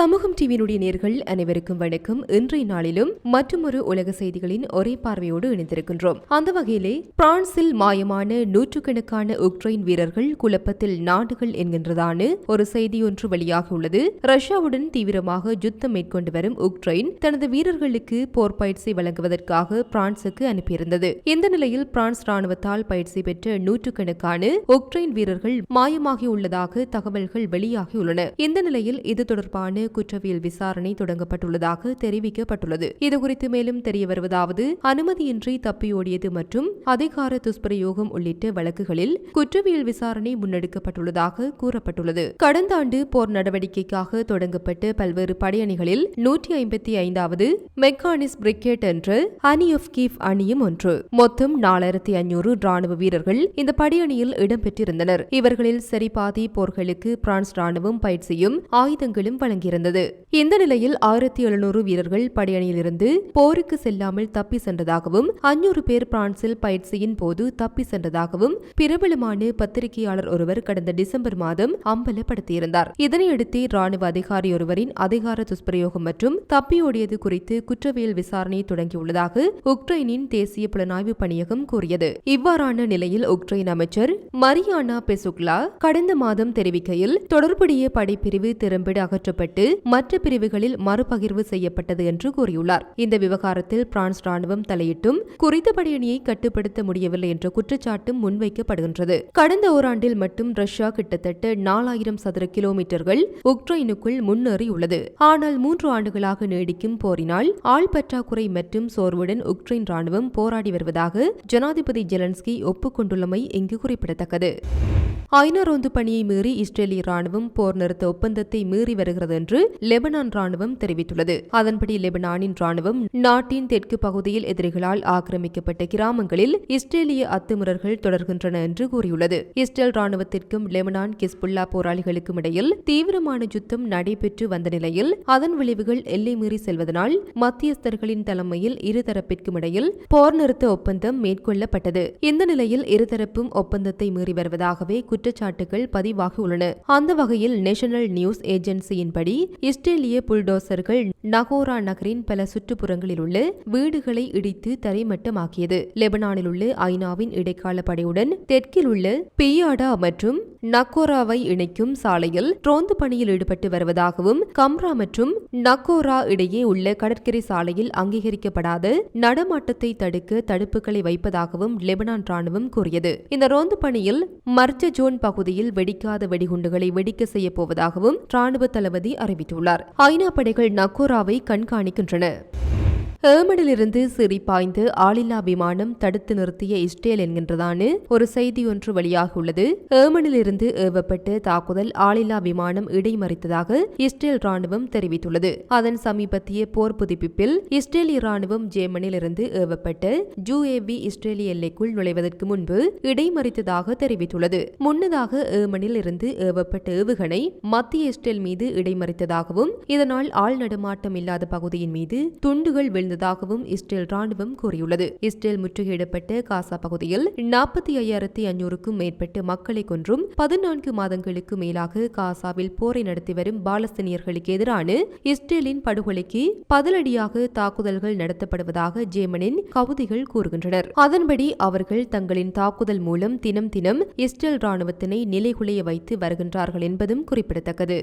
சமூகம் டிவியினுடைய நேர்கள் அனைவருக்கும் வணக்கம். இன்றைய நாளிலும் மற்றொரு உலக செய்திகளின் ஒரே பார்வையோடு இணைந்திருக்கின்றோம். அந்த வகையிலே பிரான்சில் மாயமான நூற்றுக்கணக்கான உக்ரைன் வீரர்கள் குழப்பத்தில் நாடுகள் என்கின்றதான ஒரு செய்தி ஒன்று உள்ளது. ரஷ்யாவுடன் தீவிரமாக யுத்தம் மேற்கொண்டு வரும் உக்ரைன் தனது வீரர்களுக்கு போர் பயிற்சி வழங்குவதற்காக பிரான்சுக்கு அனுப்பியிருந்தது. இந்த நிலையில் பிரான்ஸ் ராணுவத்தால் பயிற்சி பெற்ற நூற்றுக்கணக்கான உக்ரைன் வீரர்கள் மாயமாகியுள்ளதாக தகவல்கள் வெளியாகியுள்ளன. இந்த நிலையில் இது தொடர்பான குற்றவியல் விசாரணை தொடங்கப்பட்டுள்ளதாக தெரிவிக்கப்பட்டுள்ளது. இதுகுறித்து மேலும் தெரிய வருவதாவது அனுமதியின்றி தப்பியோடியது மற்றும் அதிகார துஷ்பிரயோகம் உள்ளிட்ட வழக்குகளில் குற்றவியல் விசாரணை முன்னெடுக்கப்பட்டுள்ளதாக கூறப்பட்டுள்ளது. கடந்த ஆண்டு போர் நடவடிக்கைக்காக தொடங்கப்பட்ட பல்வேறு படையணிகளில் நூற்றி ஐம்பத்தி ஐந்தாவது மெக்கானிஸ் பிரிகேட் என்ற அணி ஆஃப் கீஃப் அணியும் ஒன்று. மொத்தம் நாலாயிரத்தி ஐநூறு ராணுவ வீரர்கள் இந்த படையணியில் இடம்பெற்றிருந்தனர். இவர்களில் சரிபாதி போர்களுக்கு பிரான்ஸ் ராணுவம் பயிற்சியும் ஆயுதங்களும் வழங்கியிருந்தது இருந்தது. இந்த நிலையில் ஆயிரத்தி எழுநூறு வீரர்கள் படையணியிலிருந்து போருக்கு செல்லாமல் தப்பி சென்றதாகவும் அஞ்சூறு பேர் பிரான்சில் பயிற்சியின் போது தப்பி சென்றதாகவும் பிரபலமான பத்திரிகையாளர் ஒருவர் கடந்த டிசம்பர் மாதம் அம்பலப்படுத்தியிருந்தார். இதனையடுத்து ராணுவ அதிகாரி ஒருவரின் அதிகார துஷ்பிரயோகம் மற்றும் தப்பியோடியது குறித்து குற்றவியல் விசாரணை தொடங்கியுள்ளதாக உக்ரைனின் தேசிய புலனாய்வு பணியகம் கூறியது. இவ்வாறான நிலையில் உக்ரைன் அமைச்சர் மரியானா பெசுக்லா கடந்த மாதம் தெரிவிக்கையில் தொடர்புடைய படைப்பிரிவு திறம்பட அகற்றப்பட்டு மற்ற பிரிவுகளில் மறுபகிர்வு செய்யப்பட்டது என்று கூறியுள்ளார். இந்த விவகாரத்தில் பிரான்ஸ் ராணுவம் தலையிட்டும் குறித்த படையணியை கட்டுப்படுத்த முடியவில்லை என்ற குற்றச்சாட்டும் முன்வைக்கப்படுகின்றது. கடந்த ஓராண்டில் மட்டும் ரஷ்யா கிட்டத்தட்ட நாலாயிரம் சதுர கிலோமீட்டர்கள் உக்ரைனுக்குள் முன்னேறியுள்ளது. ஆனால் மூன்று ஆண்டுகளாக நீடிக்கும் போரினால் ஆள் பற்றாக்குறை மற்றும் சோர்வுடன் உக்ரைன் ராணுவம் போராடி வருவதாக ஜனாதிபதி ஜெலன்ஸ்கி ஒப்புக்கொண்டுள்ளமை இங்கு குறிப்பிடத்தக்கது. ஐநா ரோந்து பணியை மீறி இஸ்ரேலிய ராணுவம் போர் நிறுத்த ஒப்பந்தத்தை மீறி வருகிறது என்று லெபனான் ராணுவம் தெரிவித்துள்ளது. அதன்படி லெபனானின் ராணுவம் நாட்டின் தெற்கு பகுதியில் எதிரிகளால் ஆக்கிரமிக்கப்பட்ட கிராமங்களில் இஸ்ரேலிய அத்துமுறர்கள் தொடர்கின்றன என்று கூறியுள்ளது. இஸ்ரேல் ராணுவத்திற்கும் லெபனான் கிஸ்புல்லா போராளிகளுக்கும் இடையில் தீவிரமான யுத்தம் நடைபெற்று வந்த நிலையில் அதன் விளைவுகள் எல்லை மீறி செல்வதனால் மத்தியஸ்தர்களின் தலைமையில் இருதரப்பிற்கும் இடையில் போர் நிறுத்த ஒப்பந்தம் மேற்கொள்ளப்பட்டது. இந்த நிலையில் இருதரப்பும் ஒப்பந்தத்தை மீறி வருவதாகவே குற்றச்சாட்டுகள் பதிவாகியுள்ளன அந்த வகையில் நேஷனல் நியூஸ் ஏஜென்சியின்படி இஸ்ரேலிய புல்டோசர்கள் நகோரா நகரின் பல சுற்றுப்புறங்களில் உள்ள வீடுகளை இடித்து தரைமட்டமாக்கியது. லெபனானில் உள்ள ஐநாவின் இடைக்கால படையுடன் தெற்கில் உள்ள பியாடா மற்றும் நக்கோராவை இணைக்கும் சாலையில் ரோந்து பணியில் ஈடுபட்டு வருவதாகவும் கம்ரா மற்றும் நக்கோரா இடையே உள்ள கடற்கரை சாலையில் அங்கீகரிக்கப்படாத நடமாட்டத்தை தடுக்க தடுப்புகளை வைப்பதாகவும் லெபனான் ராணுவம் கூறியது. இந்த ரோந்து பணியில் மர்ஜ ஜோன் பகுதியில் வெடிக்காத வெடிகுண்டுகளை வெடிக்க செய்யப் போவதாகவும் ராணுவ தளபதி அறிவித்துள்ளார். ஐநா படைகள் நக்கோராவை கண்காணிக்கின்றன. ஏமனிலிருந்து சிறி பாய்ந்து ஆளில்லா விமானம் தடுத்து நிறுத்திய இஸ்ரேல் என்கின்றதான ஒரு செய்தி ஒன்று வெளியாகியுள்ளது ஏமனிலிருந்து ஏவப்பட்ட தாக்குதல் ஆளில்லா விமானம் இடைமறித்ததாக இஸ்ரேல் ராணுவம் தெரிவித்துள்ளது. அதன் சமீபத்திய போர் புதுப்பிப்பில் இஸ்ரேலிய ராணுவம் ஜேமனில் இருந்து ஏவப்பட்ட ஜூஏபி இஸ்ரேலிய எல்லைக்குள் நுழைவதற்கு முன்பு இடைமறித்ததாக தெரிவித்துள்ளது. முன்னதாக ஏமனில் இருந்து ஏவப்பட்ட ஏவுகணை மத்திய இஸ்ரேல் மீது இடைமறித்ததாகவும் இதனால் ஆள் நடமாட்டம் இல்லாத பகுதியின் மீது துண்டுகள் விழுந்ததாகவும் இஸ்ரேல் ராணுவம் கூறியுள்ளது. இஸ்ரேல் முற்றுகையிடப்பட்ட காசா பகுதியில் நாற்பத்தி ஐயாயிரத்தி ஐநூறுக்கும் மேற்பட்ட மக்களை கொன்றும் பதினான்கு மாதங்களுக்கு மேலாக காசாவில் போரை நடத்தி வரும் பாலஸ்தீனியர்களுக்கு எதிரான இஸ்ரேலின் படுகொலைக்கு பதிலடியாக தாக்குதல்கள் நடத்தப்படுவதாக ஜேமனின் கவுதிகள் கூறுகின்றனர். அதன்படி அவர்கள் தங்களின் தாக்குதல் மூலம் தினம் தினம் இஸ்ரேல் ராணுவத்தினை நிலைகுலைய வைத்து வருகின்றார்கள் என்பதும் குறிப்பிடத்தக்கது.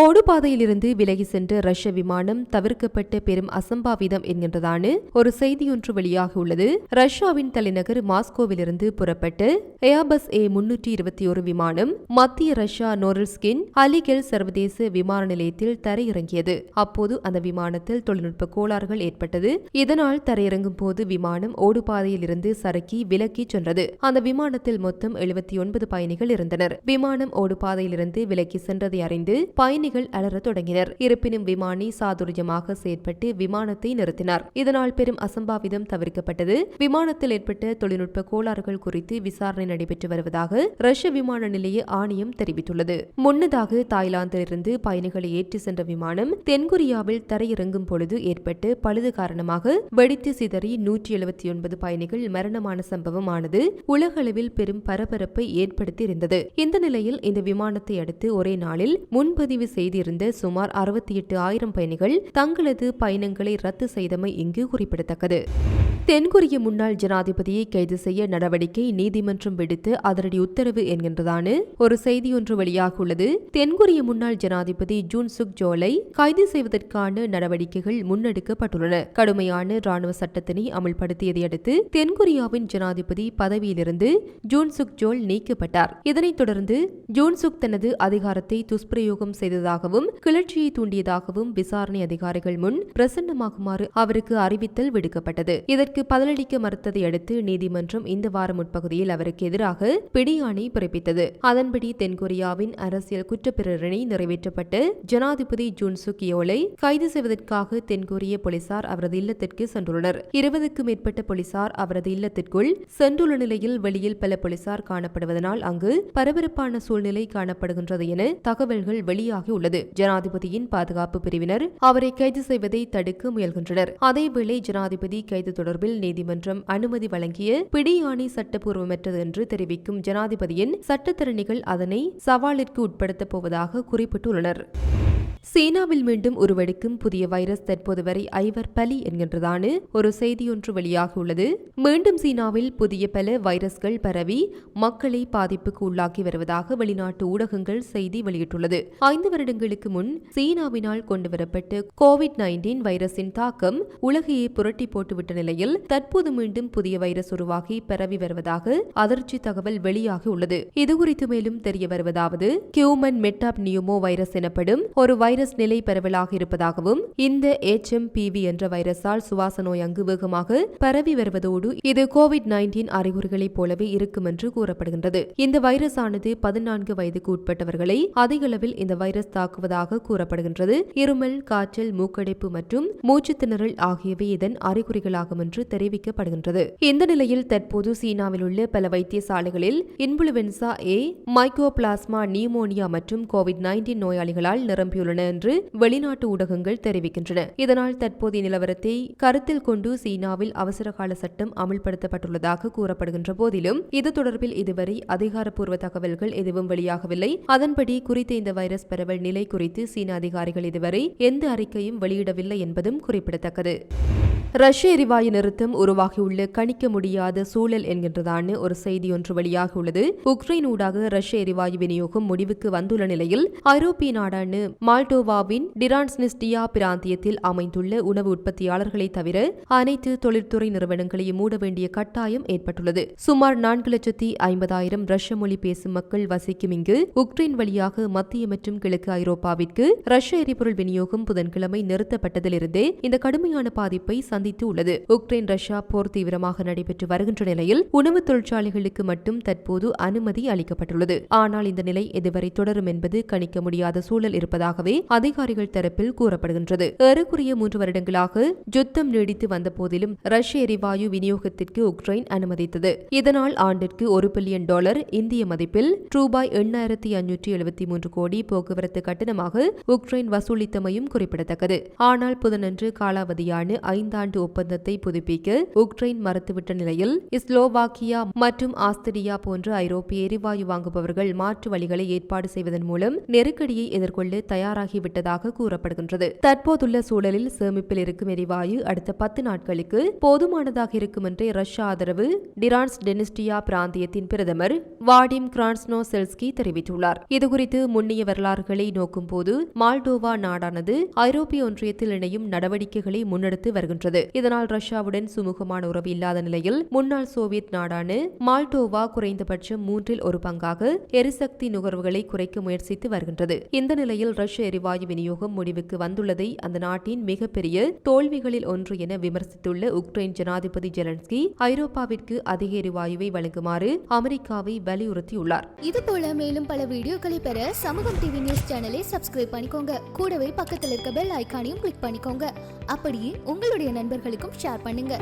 ஓடுபாதையிலிருந்து விலகி சென்ற ரஷ்ய விமானம் தவிர்க்கப்பட்ட பெரும் அசம்பாவிதம் என்கின்றதான ஒரு செய்தியொன்று வெளியாகியுள்ளது ரஷ்யாவின் தலைநகர் மாஸ்கோவிலிருந்து புறப்பட்டு ஏபஸ் ஏ முன்னூற்றி இருபத்தி ஒரு விமானம் மத்திய ரஷ்யா நோரல்ஸ்கின் அலிகெல் சர்வதேச விமான நிலையத்தில் தரையிறங்கியது. அப்போது அந்த விமானத்தில் தொழில்நுட்ப கோளாறுகள் ஏற்பட்டது. இதனால் தரையிறங்கும் போது விமானம் ஓடுபாதையில் இருந்து சறுக்கி விலக்கி சென்றது. அந்த விமானத்தில் மொத்தம் எழுபத்தி ஒன்பது பயணிகள் இருந்தனர். விமானம் ஓடுபாதையிலிருந்து விலக்கி சென்றதை அறிந்து பயணி பயணிகள் அலற தொடங்கினர். இருப்பினும் விமானி சாதுரியமாக செயற்பட்டு விமானத்தை நிறுத்தினார். இதனால் பெரும் அசம்பாவிதம் தவிர்க்கப்பட்டது. விமானத்தில் ஏற்பட்ட தொழில்நுட்ப கோளாறுகள் குறித்து விசாரணை நடைபெற்று வருவதாக ரஷ்ய விமான நிலைய ஆணையம் தெரிவித்துள்ளது. முன்னதாக தாய்லாந்திலிருந்து பயணிகளை ஏற்றி சென்ற விமானம் தென்கொரியாவில் தரையிறங்கும் பொழுது ஏற்பட்டு பழுது காரணமாக வெடித்து சிதறி நூற்றி எழுபத்தி ஒன்பது பயணிகள் மரணமான சம்பவம் ஆனது உலகளவில் பெரும் பரபரப்பை ஏற்படுத்தி இருந்தது இந்த நிலையில் இந்த விமானத்தை அடுத்து ஒரே நாளில் முன்பதிவு செய்திருந்த சுமார் அறுபத்தி எட்டு ஆயிரம் பயணிகள் தங்களது பயணங்களை ரத்து செய்தமை இங்கு குறிப்பிடத்தக்கது. தென்கொரிய முன்னாள் ஜனாதிபதியை கைது செய்ய நடவடிக்கை நீதிமன்றம் விடுத்து அதிரடி உத்தரவு என்கின்றதான ஒரு செய்தியொன்று வெளியாகியுள்ளது. தென்கொரிய முன்னாள் ஜனாதிபதி ஜூன் சுக் ஜோலை கைது செய்வதற்கான நடவடிக்கைகள் முன்னெடுக்கப்பட்டுள்ளன. கடுமையான ராணுவ சட்டத்தினை அமல்படுத்தியதை அடுத்து தென்கொரியாவின் ஜனாதிபதி பதவியிலிருந்து ஜூன் சுக் ஜோல் நீக்கப்பட்டார். இதனைத் தொடர்ந்து ஜூன் சுக் தனது அதிகாரத்தை துஷ்பிரயோகம் செய்ததாகவும் கிளர்ச்சியை தூண்டியதாகவும் விசாரணை அதிகாரிகள் முன் பிரசன்னமாகுமாறு அவருக்கு அறிவித்தல் விடுக்கப்பட்டது. இதற்கு பதிலளிக்க மறுத்ததை அடுத்து நீதிமன்றம் இந்த வார முற்பகுதியில் அவருக்கு எதிராக பிடியாணை பிறப்பித்தது. அதன்படி தென்கொரியாவின் அரசியல் குற்றப்பிரேரணை நிறைவேற்றப்பட்டு ஜனாதிபதி ஜூன் சுக்கியோலை கைது செய்வதற்காக தென்கொரிய போலீசார் அவரது இல்லத்திற்கு சென்றுள்ளனர். இருபதுக்கும் மேற்பட்ட போலீசார் அவரது இல்லத்திற்குள் சென்றுள்ள நிலையில் வெளியில் பல போலீசார் காணப்படுவதனால் அங்கு பரபரப்பான சூழ்நிலை காணப்படுகின்றது என தகவல்கள் வெளியாகியுள்ளது ஜனாதிபதியின் பாதுகாப்பு பிரிவினர் அவரை கைது செய்வதை தடுக்க முயல்கின்றனர். அதேவேளை ஜனாதிபதி கைது தொடர்பில் நீதிமன்றம் அனுமதி வழங்கிய பிடியாணை சட்டப்பூர்வமற்றது என்று தெரிவிக்கும் ஜனாதிபதியின் சட்டத்திறனிகள் அதனை சவாலிற்கு உட்படுத்தப் போவதாக குறிப்பிட்டுள்ளனர். சீனாவில் மீண்டும் உருவெடுக்கும் புதிய வைரஸ் தற்போது வரை ஐவர் பலி என்கின்றதான ஒரு செய்தியொன்று வெளியாகியுள்ளது மீண்டும் சீனாவில் புதிய பல வைரஸ்கள் பரவி மக்களை பாதிப்புக்கு உள்ளாக்கி வருவதாக வெளிநாட்டு ஊடகங்கள் செய்தி வெளியிட்டுள்ளது. ஐந்து வருடங்களுக்கு முன் சீனாவினால் கொண்டுவரப்பட்ட கோவிட் நைன்டீன் வைரஸின் தாக்கம் உலகையே புரட்டி போட்டுவிட்ட நிலையில் தற்போது மீண்டும் புதிய வைரஸ் உருவாகி பரவி வருவதாக அதிர்ச்சி தகவல் வெளியாகியுள்ளது இதுகுறித்து மேலும் தெரிய வருவதாவது கியூமன் மெட்டாப் நியூமோ வைரஸ் எனப்படும் ஒரு வைரஸ் நிலை பரவலாக இருப்பதாகவும் இந்த ஏச் எம் பிவி என்ற வைரஸால் சுவாச நோய் அங்கு வேகமாக பரவி வருவதோடு இது கோவிட் நைன்டீன் அறிகுறிகளைப் போலவே இருக்கும் என்று கூறப்படுகின்றது. இந்த வைரஸ் ஆனது பதினான்கு வயதுக்கு உட்பட்டவர்களை அதிக அளவில் இந்த வைரஸ் தாக்குவதாக கூறப்படுகின்றது. இருமல் காய்ச்சல் மூக்கடைப்பு மற்றும் மூச்சுத்திணறல் ஆகியவை இதன் அறிகுறிகளாகும் என்று தெரிவிக்கப்படுகின்றது. இந்த நிலையில் தற்போது சீனாவில் உள்ள பல வைத்தியசாலைகளில் இன்ஃபுளுவென்சா ஏ மைக்கோபிளாஸ்மா நியூமோனியா மற்றும் கோவிட் நைன்டீன் நோயாளிகளால் நிரம்பியுள்ளன. என்று வெளிநாட்டு ஊடகங்கள் தெரிவிக்கின்றன. இதனால் தற்போதைய நிலவரத்தை கருத்தில் கொண்டு சீனாவில் அவசரகால சட்டம் அமல்படுத்தப்பட்டுள்ளதாக கூறப்படுகின்ற போதிலும் இது தொடர்பில் இதுவரை அதிகாரப்பூர்வ தகவல்கள் எதுவும் வெளியாகவில்லை. அதன்படி குறித்த இந்த வைரஸ் பரவல் நிலை குறித்து சீன அதிகாரிகள் இதுவரை எந்த அறிக்கையும் வெளியிடவில்லை என்பதும் குறிப்பிடத்தக்கது. ரஷ்ய எரிவாயு நிறுத்தம் உருவாகியுள்ள கணிக்க முடியாத சூழல் என்கின்றதான ஒரு செய்தி ஒன்று வெளியாகியுள்ளது. உக்ரைன் ஊடாக ரஷ்ய எரிவாயு விநியோகம் முடிவுக்கு வந்துள்ள நிலையில் ஐரோப்பிய நாடான மால்டோவாவின் டிரான்ஸ்னிஸ்டியா பிராந்தியத்தில் அமைந்துள்ள உணவு உற்பத்தியாளர்களை தவிர அனைத்து தொழில்துறை நிறுவனங்களையும் மூட வேண்டிய கட்டாயம் ஏற்பட்டுள்ளது. சுமார் நான்கு லட்சத்தி ஐம்பதாயிரம் ரஷ்ய மொழி பேசும் மக்கள் வசிக்கும் இங்கு உக்ரைன் வழியாக மத்திய மற்றும் கிழக்கு ஐரோப்பாவிற்கு ரஷ்ய எரிபொருள் விநியோகம் புதன்கிழமை நிறுத்தப்பட்டதிலிருந்தே இந்த கடுமையான பாதிப்பை சந்தித்து உள்ளது உக்ரைன் ரஷ்யா போர் தீவிரமாக நடைபெற்று வருகின்ற நிலையில் உணவு தொழிற்சாலைகளுக்கு மட்டும் தற்போது அனுமதி அளிக்கப்பட்டுள்ளது. ஆனால் இந்த நிலை எதுவரை தொடரும் என்பது கணிக்க முடியாத சூழல் இருப்பதாகவே அதிகாரிகள் தரப்பில் கூறப்படுகின்றது. ஏறக்குறைய மூன்று வருடங்களாக யுத்தம் நீடித்து வந்த போதிலும் ரஷ்ய எரிவாயு விநியோகத்திற்கு உக்ரைன் அனுமதித்தது. இதனால் ஆண்டிற்கு ஒரு பில்லியன் டாலர் இந்திய மதிப்பில் ரூபாய் எண்ணாயிரத்தி அஞ்சூற்றி எழுபத்தி மூன்று கோடி போக்குவரத்து கட்டணமாக உக்ரைன் வசூலித்தமையும் குறிப்பிடத்தக்கது. ஆனால் புதனன்று காலாவதியான ஐந்தாண்டு ஒப்பந்தத்தை புதுப்பிக்க உக்ரைன் மறுத்துவிட்ட நிலையில் ஸ்லோவாக்கியா மற்றும் ஆஸ்திரியா போன்ற ஐரோப்பிய எரிவாயு வாங்குபவர்கள் மாற்று வழிகளை ஏற்பாடு செய்வதன் மூலம் நெருக்கடியை எதிர்கொள்ள தயாராக தயாராகிவிட்டதாக கூறப்படுகின்றது. தற்போதுள்ள சூழலில் சேமிப்பில் இருக்கும் எரிவாயு அடுத்த பத்து நாட்களுக்கு போதுமானதாக இருக்கும் என்று ரஷ்ய ஆதரவு டிரான்ஸ் டெனிஸ்டியா பிராந்தியத்தின் பிரதமர் வாடிம் கிரான்ஸ்னோ செல்ஸ்கி தெரிவித்துள்ளார். இதுகுறித்து முன்னிய வரலாறுகளை நோக்கும் போது மால்டோவா நாடானது ஐரோப்பிய ஒன்றியத்தில் இணையும் நடவடிக்கைகளை முன்னெடுத்து வருகின்றது. இதனால் ரஷ்யாவுடன் சுமூகமான உறவு இல்லாத நிலையில் முன்னாள் சோவியத் நாடான மால்டோவா குறைந்தபட்சம் மூன்றில் ஒரு பங்காக எரிசக்தி நுகர்வுகளை குறைக்க முயற்சித்து வருகின்றது. இந்த நிலையில் ரஷ்ய எரிவாயு விநியோகம் முடிவுக்கு வந்துள்ளதை அந்த நாட்டின் மிகப்பெரிய தோல்விகளில் ஒன்று என விமர்சித்துள்ள உக்ரைன் ஜனாதிபதி ஜெலன்ஸ்கி ஐரோப்பாவிற்கு அதிக எரிவாயுவை வழங்குமாறு அமெரிக்காவை வலியுறுத்தியுள்ளார். இது போல மேலும் பல வீடியோக்களை பெற சமூகம் டிவி நியூஸ் சேனலை சப்ஸ்கிரைப் பண்ணிக்கோங்க. கூடவே பக்கத்தில் இருக்க பெல் ஐகானையும் கிளிக் பண்ணிக்கோங்க. அப்படியே உங்களுடைய நண்பர்களுக்கும் ஷேர் பண்ணுங்க.